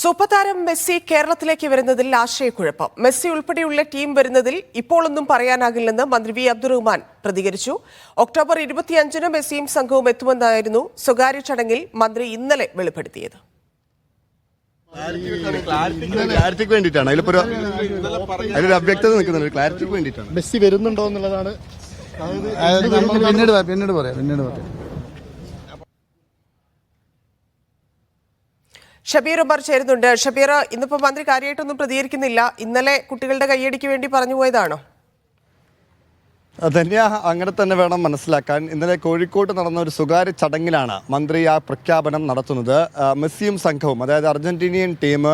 സൂപ്പർതാരം Messi കേരളത്തിലേക്ക് വരുന്നതിൽ ആശയക്കുഴപ്പം. മെസ്സി ഉൾപ്പെടെയുള്ള ടീം വരുന്നതിൽ ഇപ്പോഴൊന്നും പറയാനാകില്ലെന്ന് മന്ത്രി വി അബ്ദുറഹ്മാൻ പ്രതികരിച്ചു. ഒക്ടോബർ ഇരുപത്തിയഞ്ചിന് മെസ്സിയും സംഘവും എത്തുമെന്നായിരുന്നു സ്വകാര്യ ചടങ്ങിൽ മന്ത്രി ഇന്നലെ വെളിപ്പെടുത്തിയത്. ക്ലാരിറ്റിക്ക് വേണ്ടിയിട്ടാണ്. അതിലിപ്പോ ഒരു അതിലൊരു അവ്യക്തത നിൽക്കുന്നുണ്ട്. ക്ലാരിറ്റിക്ക് വേണ്ടിയിട്ടാണ്. മെസ്സി വരുന്നുണ്ടോ എന്നുള്ളതാണ്. പിന്നീട് പറയാം, പിന്നീട് പറയാം പിന്നീട് പറയാം. ഷബീർ ഉമർ ചേരുന്നുണ്ട് ഷബീർ ഇന്നിപ്പോ മന്ത്രി കാര്യമായിട്ടൊന്നും പ്രതികരിക്കുന്നില്ല. ഇന്നലെ കുട്ടികളുടെ കയ്യടിക്ക് വേണ്ടി പറഞ്ഞു പോയതാണോ? ധന്യ അങ്ങനെ തന്നെ വേണം മനസ്സിലാക്കാൻ. ഇന്നലെ കോഴിക്കോട്ട് നടന്ന ഒരു സ്വകാര്യ ചടങ്ങിലാണ് മന്ത്രി ആ പ്രഖ്യാപനം നടത്തുന്നത്. മെസ്സിയും സംഘവും അതായത് അർജന്റീനിയൻ ടീം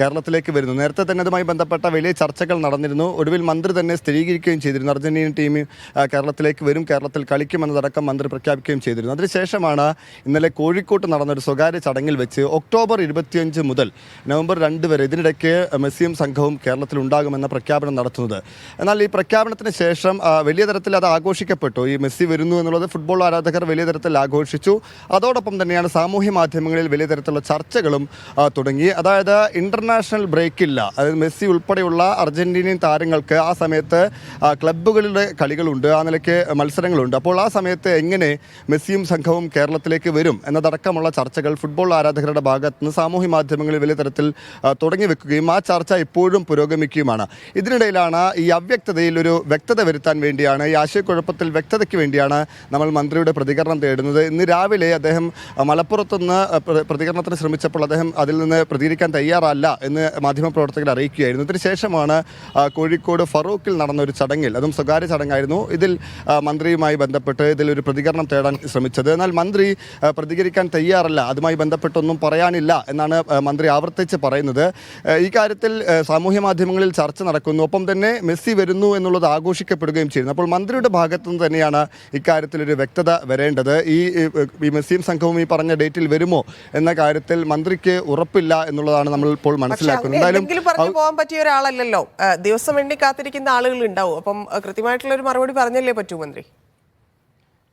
കേരളത്തിലേക്ക് വരുന്നു. നേരത്തെ തന്നെ അതുമായി ബന്ധപ്പെട്ട വലിയ ചർച്ചകൾ നടന്നിരുന്നു. ഒടുവിൽ മന്ത്രി തന്നെ സ്ഥിരീകരിക്കുകയും ചെയ്തിരുന്നു. അർജന്റീനിയൻ ടീം കേരളത്തിലേക്ക് വരും കേരളത്തിൽ കളിക്കുമെന്നതടക്കം മന്ത്രി പ്രഖ്യാപിക്കുകയും ചെയ്തിരുന്നു. അതിനുശേഷമാണ് ഇന്നലെ കോഴിക്കോട്ട് നടന്ന ഒരു സ്വകാര്യ ചടങ്ങിൽ വെച്ച് ഒക്ടോബർ ഇരുപത്തിയഞ്ച് മുതൽ നവംബർ രണ്ട് വരെ ഇതിനിടയ്ക്ക് മെസ്സിയും സംഘവും കേരളത്തിൽ ഉണ്ടാകുമെന്ന പ്രഖ്യാപനം നടത്തുന്നത്. എന്നാൽ ഈ പ്രഖ്യാപനത്തിന് ശേഷം ആ, വലിയ തരത്തിൽ അത് ആഘോഷിക്കപ്പെട്ടു. ഈ മെസ്സി വരുന്നു എന്നുള്ളത് ഫുട്ബോൾ ആരാധകർ വലിയ തരത്തിൽ ആഘോഷിച്ചു. അതോടൊപ്പം തന്നെയാണ് സാമൂഹ്യ മാധ്യമങ്ങളിൽ വലിയ തരത്തിലുള്ള ചർച്ചകളും തുടങ്ങി. അതായത് ഇന്റർനാഷണൽ ബ്രേക്ക് ഇല്ല. അതായത് മെസ്സി ഉൾപ്പെടെയുള്ള അർജന്റീനിയൻ താരങ്ങൾക്ക് ആ സമയത്ത് ക്ലബ്ബുകളുടെ കളികളുണ്ട് ആ നിലയ്ക്ക് മത്സരങ്ങളുണ്ട്. അപ്പോൾ ആ സമയത്ത് എങ്ങനെ മെസ്സിയും സംഘവും കേരളത്തിലേക്ക് വരും എന്നതടക്കമുള്ള ചർച്ചകൾ ഫുട്ബോൾ ആരാധകരുടെ ഭാഗത്ത് നിന്ന് സാമൂഹ്യ മാധ്യമങ്ങളിൽ വലിയ തരത്തിൽ തുടങ്ങി വെക്കുകയും ആ ചർച്ച ഇപ്പോഴും പുരോഗമിക്കുകയുമാണ്. ഇതിനിടയിലാണ് ഈ അവ്യക്തതയിൽ ഒരു വ്യക്തത വരുത്താൻ വേണ്ടിയാണ് ഈ ആശയക്കുഴപ്പത്തിൽ വ്യക്തതയ്ക്ക് വേണ്ടിയാണ് നമ്മൾ മന്ത്രിയുടെ പ്രതികരണം തേടുന്നത്. ഇന്ന് രാവിലെ അദ്ദേഹം മലപ്പുറത്തുനിന്ന് പ്രതികരണത്തിന് ശ്രമിച്ചപ്പോൾ അദ്ദേഹം അതിൽ നിന്ന് പ്രതികരിക്കാൻ തയ്യാറല്ല എന്ന് മാധ്യമപ്രവർത്തകർ അറിയിക്കുകയായിരുന്നു. ഇതിനുശേഷമാണ് കോഴിക്കോട് ഫറൂഖിൽ നടന്ന ഒരു ചടങ്ങിൽ അതും സ്വകാര്യ ചടങ്ങായിരുന്നു ഇതിൽ മന്ത്രിയുമായി ബന്ധപ്പെട്ട് ഇതിലൊരു പ്രതികരണം തേടാൻ ശ്രമിച്ചത്. എന്നാൽ മന്ത്രി പ്രതികരിക്കാൻ തയ്യാറല്ല അതുമായി ബന്ധപ്പെട്ടൊന്നും പറയാനില്ല എന്നാണ് മന്ത്രി ആവർത്തിച്ച് പറയുന്നത്. ഈ കാര്യത്തിൽ സാമൂഹ്യ മാധ്യമങ്ങളിൽ ചർച്ച നടക്കുന്നു. ഒപ്പം തന്നെ മെസ്സി വരുന്നു എന്നുള്ളത് ആഘോഷിക്കപ്പെടുകയും ചെയ്യുന്നു. അപ്പോൾ മന്ത്രിയുടെ ഭാഗത്തു നിന്ന് തന്നെയാണ് ഇക്കാര്യത്തിലൊരു വ്യക്തത വരേണ്ടത്. ഈ ഈ മെസ്സിയും സംഘവും ഈ പറഞ്ഞ ഡേറ്റിൽ വരുമോ എന്ന കാര്യത്തിൽ മന്ത്രിക്ക് ഉറപ്പില്ല എന്നുള്ളതാണ് നമ്മൾ ഇപ്പോൾ മനസ്സിലാക്കുന്നത്. എന്തായാലും പോകാൻ പറ്റിയ ഒരാളല്ലല്ലോ. ദിവസം വേണ്ടി കാത്തിരിക്കുന്ന ആളുകൾ ഉണ്ടാവും അപ്പം കൃത്യമായിട്ടുള്ള ഒരു മറുപടി പറഞ്ഞല്ലേ പറ്റൂ മന്ത്രി?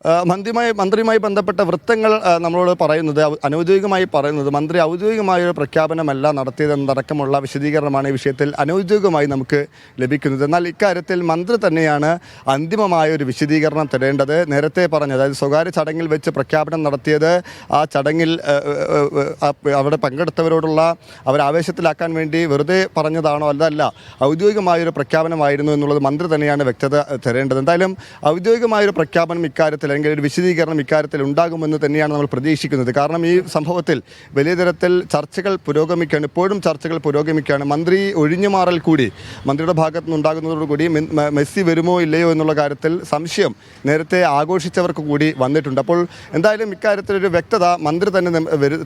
മന്ത്രിയുമായി മന്ത്രിയുമായി ബന്ധപ്പെട്ട വൃത്തങ്ങൾ നമ്മളോട് പറയുന്നത് അനൌദ്യോഗികമായി പറയുന്നത് മന്ത്രി ഔദ്യോഗികമായ ഒരു പ്രഖ്യാപനമല്ല നടത്തിയതെന്നടക്കമുള്ള വിശദീകരണമാണ് ഈ വിഷയത്തിൽ അനൗദ്യോഗികമായി നമുക്ക് ലഭിക്കുന്നത്. എന്നാൽ ഇക്കാര്യത്തിൽ മന്ത്രി തന്നെയാണ് അന്തിമമായ ഒരു വിശദീകരണം തരേണ്ടത്. നേരത്തെ പറഞ്ഞത് അതായത് സ്വകാര്യ ചടങ്ങിൽ വെച്ച് പ്രഖ്യാപനം നടത്തിയത് ആ ചടങ്ങിൽ അവിടെ പങ്കെടുത്തവരോടുള്ള അവരാവേശത്തിലാക്കാൻ വേണ്ടി വെറുതെ പറഞ്ഞതാണോ അതല്ല ഔദ്യോഗികമായൊരു പ്രഖ്യാപനമായിരുന്നു എന്നുള്ളത് മന്ത്രി തന്നെയാണ് വ്യക്തത തരേണ്ടത്. എന്തായാലും ഔദ്യോഗികമായൊരു പ്രഖ്യാപനം ഇക്കാര്യത്തിൽ അല്ലെങ്കിൽ ഒരു വിശദീകരണം ഇക്കാര്യത്തിൽ ഉണ്ടാകുമെന്ന് തന്നെയാണ് നമ്മൾ പ്രതീക്ഷിക്കുന്നത്. കാരണം ഈ സംഭവത്തിൽ വലിയ തരത്തിൽ ചർച്ചകൾ പുരോഗമിക്കുകയാണ്. ഇപ്പോഴും ചർച്ചകൾ പുരോഗമിക്കുകയാണ്. മന്ത്രി ഒഴിഞ്ഞു മാറൽ കൂടി മന്ത്രിയുടെ ഭാഗത്തു നിന്നുണ്ടാകുന്നതോടുകൂടി മെസ്സി വരുമോ ഇല്ലയോ എന്നുള്ള കാര്യത്തിൽ സംശയം നേരത്തെ ആഘോഷിച്ചവർക്ക് കൂടി വന്നിട്ടുണ്ട്. അപ്പോൾ എന്തായാലും ഇക്കാര്യത്തിൽ ഒരു വ്യക്തത മന്ത്രി തന്നെ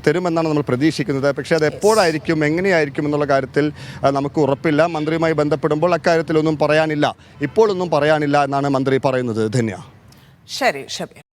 തരുമെന്നാണ് നമ്മൾ പ്രതീക്ഷിക്കുന്നത്. പക്ഷേ അത് എപ്പോഴായിരിക്കും എങ്ങനെയായിരിക്കും എന്നുള്ള കാര്യത്തിൽ നമുക്ക് ഉറപ്പില്ല. മന്ത്രിയുമായി ബന്ധപ്പെടുമ്പോൾ അക്കാര്യത്തിലൊന്നും പറയാനില്ല. ഇപ്പോഴൊന്നും പറയാനില്ല എന്നാണ് മന്ത്രി പറയുന്നത്. ധന്യ. ശരി ഷബീർ